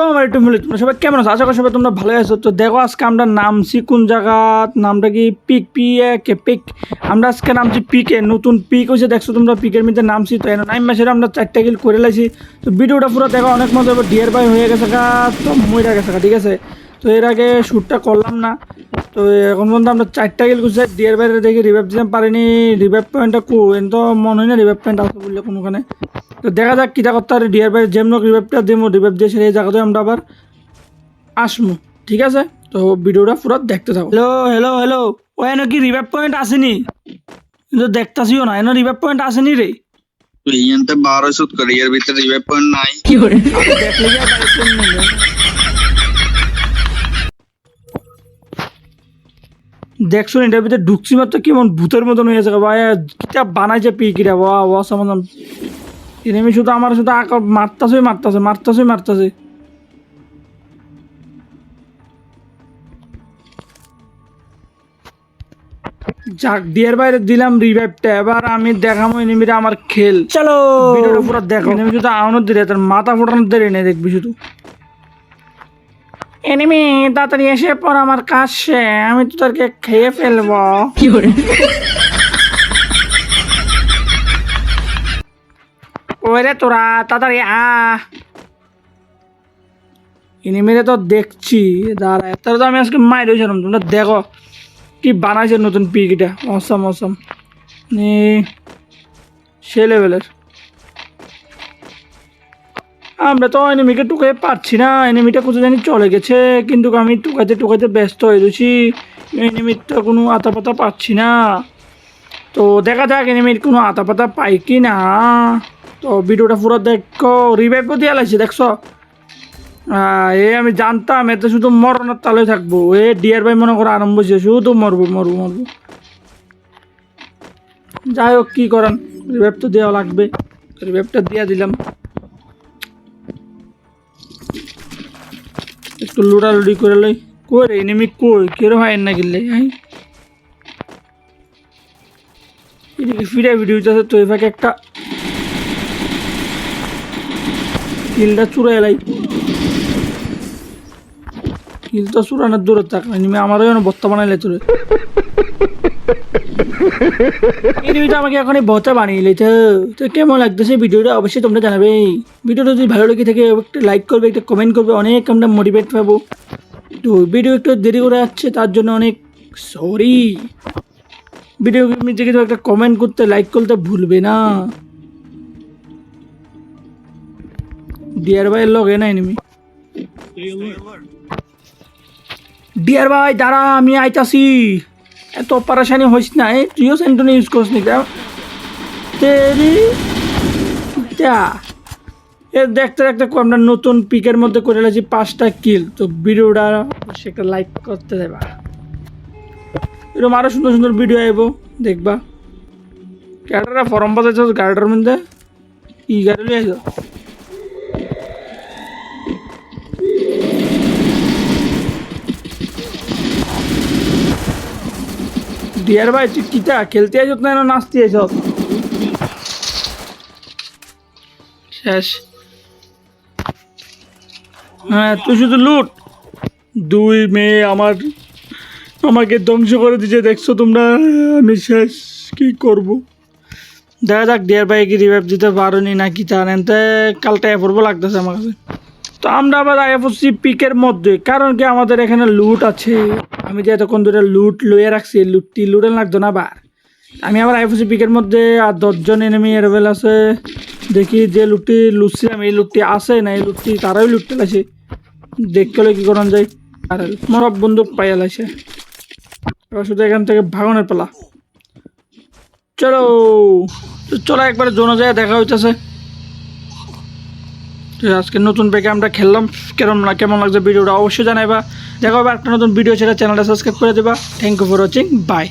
আমার একটু মিলে তোমরা সবাই কেমন আছো? আশা করি সবাই তোমরা ভালো আছো। তো দেখো, আজকে আমরা নামছি কোন জায়গা? নামটা কি পিক, পি কে, পিক? আমরা আজকে নামছি পিকে, নতুন পিক হয়েছে দেখছ তোমরা পিকের মধ্যে নামছি, তো নাইম মাসের আমরা চারটা গিল করে লাইছি। তো ভিডিওটা পুরো দেখো, অনেক মজা হবে। ডিয়ার বাই হয়ে গেছে গা, তো মরে গেছে ঠিক আছে? তো এর আগে শ্যুটটা করলাম না। তো এখন পর্যন্ত আমরা চারটা গিল করছি। ডিয়ার বাইরে দেখি রিভাইভ দিতে পারিনি। রিভাইভ পয়েন্টটা কো তো মনে হয় না রিভাইভ পয়েন্ট আছে বললে কোনোখানে। তো দেখা যাক কিটা করতে পারে ডিয়ার বাইরে যেমন রিভাইভটা দেবো রিভাইভ দিয়ে সেই জায়গাতে আমরা আবার আসমু ঠিক আছে? তো ভিডিওটা পুরো দেখতে থাকো। হ্যালো হ্যালো হ্যালো ও এনে কি রিভাইভ পয়েন্ট আসেনি? কিন্তু দেখতাছিও না এনে রিভাইভ পয়েন্ট আসেনি রে। ইয়ান্তে বারোশো করে এর ভিতরে রিভাইভ পয়েন্ট নাই। আরে দেখলে যা বাইক করে? দেখছ এটার ভিতরে ঢুকছি মাত্র কেমন ভূতের মতন হয়ে যাবে ভাই বানাইছে পি কিরা বা ওয়া সমাধান। এনিমি শুধু আমার শুধু আঁকা মারতাছে মারতাছে মারতাছে মারতাছে। যাক ডিয়ার বাইরে দিলাম রিভাইভটা এবার আমি দেখাবো এনিমিটা আমার খেল। চলো। ভিডিওটা পুরো দেখো। এনিমি শুধু আউনোর দিলে তার মাথা ফোটানোর দেরি নেই দেখবি শুধু। এনিমি তাড়াতাড়ি এসে পর আমার কাজ সে আমি তোদেরকে খেয়ে ফেলব। ওরে তোরা, তাড়াতাড়ি, আ। এনিমিরে তো দেখছি। দাঁড়া তাহলে তো আমি আজকে মাইর হয়েছিলাম, তোমরা দেখো কি বানাইছে নতুন পিকটা অসম অসম সে লেভেলের আমরা তো এনিমিকে টুকাতে পারছি না এনিমিটা কোথায় জানি চলে গেছে, কিন্তু আমি টুকাইতে টুকাইতে ব্যস্ত হয়ে গেছি এনিমির তো কোনো আতা পাতা পাচ্ছি না। তো দেখা যাক এনিমির কোনো আতা পাতা পাই কি না। তো ভিডিওটা পুরো দেখো রিভাইভও দিয়ে লাগছে দেখছ? এ আমি জানতাম, এতে শুধু মরণের তালে থাকব। এ ডিয়ার ভাই মনে করে আরম্ভ হয়েছে, শুধু মরবো মরবো মরবো। যাই হোক, কী করেন রিভাইভ তো দেওয়া লাগবে। রিভাইভটা দিয়ে দিলাম। একটু লুড়ালুড়ি করে লই। কই রে এনিমি কই? কেরো হয় না গেলে হাই এদিকে ফিরে ভিডিও আছে তো এভাবে একটা কিলটা চুরা এলাই কিলটা চুরানোর দূরে থাক এনিমি আমারও যেন বত্তা বানাইলে এনিমিটা আমাকে এখন এই বত্তা বানিয়ে তো তো কেমন লাগতেছে ভিডিওটা অবশ্যই তোমরা জানাবে। ভিডিওটা যদি ভালো লেগে থাকে, একটা লাইক করবে, একটা কমেন্ট করবে, অনেক আমরা মোটিভেট পাবো। তো ভিডিও একটু দেরি করে যাচ্ছে তার জন্য অনেক সরি ভিডিও কিন্তু একটা কমেন্ট করতে লাইক করতে ভুলবে না। ডিয়ার ভাইয়ের লগে না এনিমি ডিয়ার ভাই, দাঁড়া, আমি আইতাছি। এত পারাশানি হইস না এ তুইও সেন্টনে ইউজ করিস নি এ, দেখতে দেখতে আমরা নতুন পিকের মধ্যে করে এলাছি পাঁচটা কিল। তো ভিডিওটা সেটা লাইক করতে দেবা। এরকম আরও সুন্দর সুন্দর ভিডিও আইব, দেখবা। ক্যাটারা ফরম বাজাইছ গাড়িটার মধ্যে। ই গাড়ি লিয়ে ডিয়ার ভাই, তুই কিতা? খেলতে আইছত না না নাচতে আইছত শেষ। হ্যাঁ তুই শুধু লুট। দুই মেয়ে আমার, আমাকে ধ্বংস করে দিয়েছে দেখছ তোমরা? আমি শেষ। কি করব? দেখা যাক ডিয়ার ভাই কি রিভাইভ দিতে পারোনি নাকি তার এনতে কালটা এফরবো লাগতেছে আমার কাছে। তো আমরা আবার পড়ছি পিকের মধ্যে, কারণ কি আমাদের এখানে লুট আছে। আমি যে এতক্ষণ ধরে লুট লইয়ে রাখছি, লুটটি লুটে লাগতো না আবার। আমি আবার আইফুসি পিকের মধ্যে আর দশজন এনেমি এরবেল আছে। দেখি যে লুটটি লুটছিলাম এই লুটটি আছে না, এই লুটটি তারাই লুটতে লাগছে দেখতে হলে কি করান যায়? আর সব বন্দুক পাইয়া লাগছে শুধু এখান থেকে ভাগনের পালা। চলো! চলো একবারে জোনা যায় দেখা হইতেছে। আজকে নতুন ব্যাগে আমরা খেললাম। কেমন না, কেমন লাগছে ভিডিওটা অবশ্যই জানাইবা। দেখা হবে একটা নতুন ভিডিও সেটা চ্যানেলটা সাবস্ক্রাইব করে দেবা। Thank you for watching bye